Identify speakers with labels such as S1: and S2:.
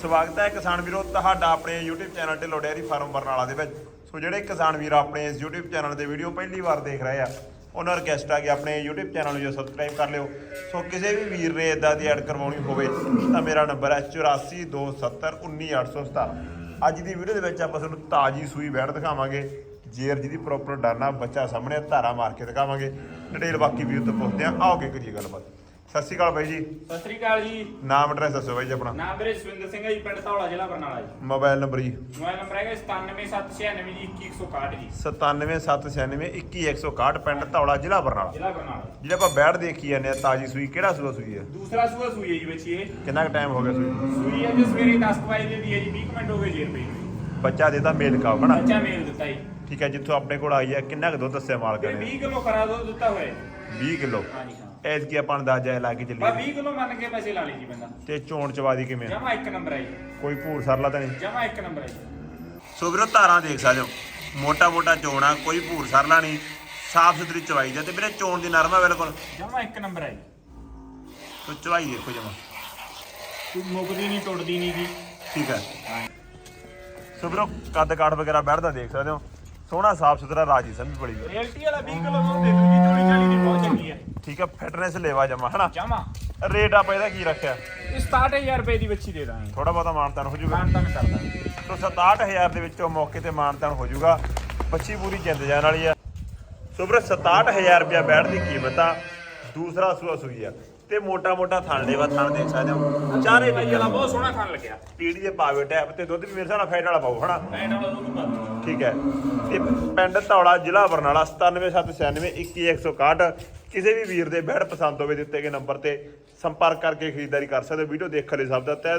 S1: ਸਵਾਗਤ ਹੈ ਕਿਸਾਨ ਵੀਰੋ, ਤੁਹਾਡਾ ਆਪਣੇ YouTube ਚੈਨਲ ਤੇ ਡੇਅਰੀ ਫਾਰਮ ਬਰਨਾਲਾ ਦੇ ਵਿੱਚ। ਸੋ ਜਿਹੜੇ ਕਿਸਾਨ ਵੀਰ ਆਪਣੇ ਇਸ YouTube ਚੈਨਲ ਦੇ ਵੀਡੀਓ ਪਹਿਲੀ ਵਾਰ ਦੇਖ ਰਹੇ ਆ, ਉਹਨਾਂ ਨੂੰ ਰਿਕਵੈਸਟ ਆ ਕਿ ਆਪਣੇ YouTube ਚੈਨਲ ਨੂੰ ਜੋ ਸਬਸਕ੍ਰਾਈਬ ਕਰ ਲਿਓ। ਸੋ ਕਿਸੇ ਵੀ ਵੀਰ ਨੇ ਇਦਾਂ ਦੀ ਐਡ ਕਰਵਾਉਣੀ ਹੋਵੇ, ਤਾਂ ਮੇਰਾ ਨੰਬਰ ਹੈ 8427191817 ਅੱਜ ਦੀ ਵੀਡੀਓ ਦੇ ਵਿੱਚ ਆਪਾਂ ਤੁਹਾਨੂੰ ਤਾਜੀ ਸੂਈ ਬੈੜ ਦਿਖਾਵਾਂਗੇ, ਜੇਰ ਜਿਹਦੀ ਪ੍ਰੋਪਰ ਡਾਨਾ ਬੱਚਾ ਸਾਹਮਣੇ ਧਾਰਾ ਮਾਰ ਕੇ ਦਿਖਾਵਾਂਗੇ। ਡਿਟੇਲ ਬਾਕੀ ਵੀਰ ਤੋਂ ਪੁੱਛਦੇ ਆ ਆਓਗੇ ਕਰੀਏ ਗੱਲਬਾਤ। ਸਤਿ ਸ਼੍ਰੀ ਅਕਾਲ ਬਾਈ ਜੀ।
S2: ਸਤਿ ਸ੍ਰੀ ਅਕਾਲ ਜੀ।
S1: ਨਾਮ ਐਡਰੈਸ ਦੱਸੋ ਬਾਈ ਜੀ ਆਪਣਾ।
S2: ਨਾਮ ਮੇਰੇ ਸੁਰਿੰਦਰ ਸਿੰਘ ਹੈ ਜੀ ਪਿੰਡ ਧੌਲਾ ਜ਼ਿਲ੍ਹਾ ਬਰਨਾਲਾ ਜੀ।
S1: ਮੋਬਾਈਲ ਨੰਬਰ ਜੀ।
S2: ਮੋਬਾਈਲ ਨੰਬਰ ਹੈਗਾ 97796 ਜੀ 21161 ਜੀ।
S1: 977961 ਪਿੰਡ ਧੌਲਾ ਜ਼ਿਲ੍ਹਾ ਬਰਨਾਲਾ।
S2: ਜ਼ਿਲ੍ਹਾ ਬਰਨਾਲਾ।
S1: ਜਿਹੜੇ ਆਪਾਂ ਬੈੜ ਦੇਖੀ ਜਾਂਦੇ ਆ ਤਾਜੀ ਸੂਈ ਕਿਹੜਾ ਸੂਆ ਸੂਈ ਹੈ
S2: ਦੂਸਰਾ ਸੂਆ ਸੂਈ ਹੈ ਜੀ ਬੱਚੀ ਇਹ।
S1: ਕਿੰਨਾ ਕੁ ਟਾਈਮ ਹੋ ਗਿਆ ਸੂਈ
S2: ਸੂਈ ਹੈ ਜੀ ਸਵੇਰੇ 10 ਕੁ ਵਜੇ ਦੀ ਹੈ ਜੀ 20 ਕੁ ਮਿੰਟ ਹੋ ਗਏ ਜੀ ਰੁਪਏ
S1: ਬੱਚਾ ਦੇਦਾ ਮੇਲ ਕਾ ਹਨਾ?
S2: ਬੱਚਾ ਮੇਲ ਦਿੱਤਾ ਜੀ।
S1: ਠੀਕ ਹੈ ਜਿੱਥੋਂ ਆਪਣੇ ਕੋਲ ਆਈ ਹੈ ਕਿੰਨਾ ਕੁ ਦੁੱਧ ਦੱਸਿਆ ਮਾਲਕ
S2: ਤੇ
S1: ਨੇ?
S2: 20 ਕਿਲੋ ਕਰਾ ਦੋ ਦਿੱਤਾ ਹੋਇਆ
S1: 20 ਕਿਲੋ।
S2: ਹਾਂਜੀ ਹਾਂ
S1: ਐਸ ਕੀ ਆਪਾਂ ਅੰਦਾਜ਼ਾ ਲਾ ਕੇ
S2: ਬਸ
S1: ਚੱਲੀਏ
S2: 20 ਕਿਲੋ ਮੰਨ ਕੇ ਪੈਸੇ ਲਾ ਲਈ ਜੀ ਬੰਦਾ।
S1: ਤੇ ਚੋਣ ਚਵਾਦੀ ਕਿਵੇਂ ਆ?
S2: ਜਮਾ ਇੱਕ ਨੰਬਰ ਹੈ ਜੀ।
S1: ਕੋਈ ਭੂਰ ਸਰਲਾ ਤਾਂ ਨਹੀਂ?
S2: ਜਮਾ ਇੱਕ ਨੰਬਰ ਹੈ ਜੀ।
S1: ਸੋ ਵੀਰੋ ਧਾਰਾਂ ਦੇਖ ਸਕਦੇ ਹੋ। ਮੋਟਾ ਮੋਟਾ ਚੋਣ ਆ ਕੋਈ ਭੂਰ ਸਰਲਾ ਨਹੀਂ। ਸਾਫ਼ ਸੁਥਰੀ ਚਵਾਈ ਦਾ ਤੇ ਵੀਰੇ ਚੋਣ ਦੀ ਨਰਮ ਆ ਬਿਲਕੁਲ।
S2: ਜਮਾ ਇੱਕ ਨੰਬਰ ਹੈ ਜੀ।
S1: ਸੋ ਚਵਾਈ ਦੇਖੋ ਜਮਾ।
S2: ਕੋਈ ਮੁੱਕਦੀ ਨਹੀਂ ਟੁੱਟਦੀ ਨਹੀਂ ਜੀ।
S1: ਠੀਕ ਹੈ ਸੋ ਵੀਰੋ ਕੱਦ ਕਾਠ ਵਗੈਰਾ ਬੈਠਦਾ ਦੇਖ ਸਕਦੇ ਹੋ। ਸੋਹਣਾ ਸਾਫ਼ ਸੁਥਰਾ ਰਾਜੀ ਸਮਝ ਬੜੀ ਹੈ
S2: ਰਿਐਲਟੀ ਵਾਲਾ 20 ਕਿਲੋ ਦੁੱਧ ਦੇ ਦੂ ਜੀ ਚੋਲੀ ਦੀ ਬਹੁਤ ਚੰਗੀ ਹੈ।
S1: ਠੀਕ ਹੈ ਫਿਟਨੈਸ ਲੈਵਾ ਜਮਾ ਹਨਾ?
S2: ਜਮਾ।
S1: ਰੇਟ ਆਪਾਂ ਇਹਦਾ ਕੀ ਰੱਖਿਆ?
S2: ਇਹ 67000 ਰੁਪਏ ਦੀ ਬੱਚੀ ਦੇ ਦਾਂਗੇ।
S1: ਥੋੜਾ ਬਹੁਤਾ ਮਾਨਤਾਨ ਹੋ ਜਾਊਗਾ।
S2: ਮਾਨਤਨ ਕਰ ਦਾਂਗੇ।
S1: ਸੋ 67000 ਦੇ ਵਿੱਚੋਂ ਮੌਕੇ ਤੇ ਮਾਨਤਾਨ ਹੋ ਜਾਊਗਾ। ਬੱਚੀ ਪੂਰੀ ਜਿੰਦ ਜਾਣ ਵਾਲੀ ਆ ਸੋ ਵੀਰੋ 67000 ਰੁਪਇਆ ਬੈਠ ਦੀ ਕੀਮਤ ਆ। ਦੂਸਰਾ ਸੂਆ ਸੂਈ ਆ। ਤੇ ਮੋਟਾ ਮੋਟਾ ਥਣ ਲੈਵਾ ਥਣ ਦੇਖ ਸਕਦੇ ਹੋ ਚਾਰੇ
S2: ਭਾਈ ਵਾਲਾ ਬਹੁਤ ਸੋਹਣਾ ਖਾਣ ਲੱਗਿਆ।
S1: ਪੀੜੀ ਦੇ ਪਾਵੇ ਟੈਪ ਤੇ ਦੁੱਧ ਵੀ ਮੇਰੇ ਨਾਲ ਫੈਟ ਵਾਲਾ ਪਾਉ ਹਨਾ?
S2: ਐਂਡ ਵਾਲਾ ਦੁੱਧ ਪਾ
S1: ਠੀਕ ਹੈ। ਤੇ ਪਿੰਡ ਧੌਲਾ ਜ਼ਿਲ੍ਹਾ ਬਰਨਾਲਾ 977961 ਕਿਸੇ ਵੀ ਵੀਰ ਦੇ ਬੈੜ ਪਸੰਦ ਹੋਵੇ ਦਿੱਤੇ ਗਏ ਨੰਬਰ ਤੇ ਸੰਪਰਕ ਕਰਕੇ ਖਰੀਦਦਾਰੀ ਕਰ ਸਕਦੇ ਹੋ। ਵੀਡੀਓ ਦੇਖਣ ਲਈ ਸਭ ਦਾ ਤਹਿ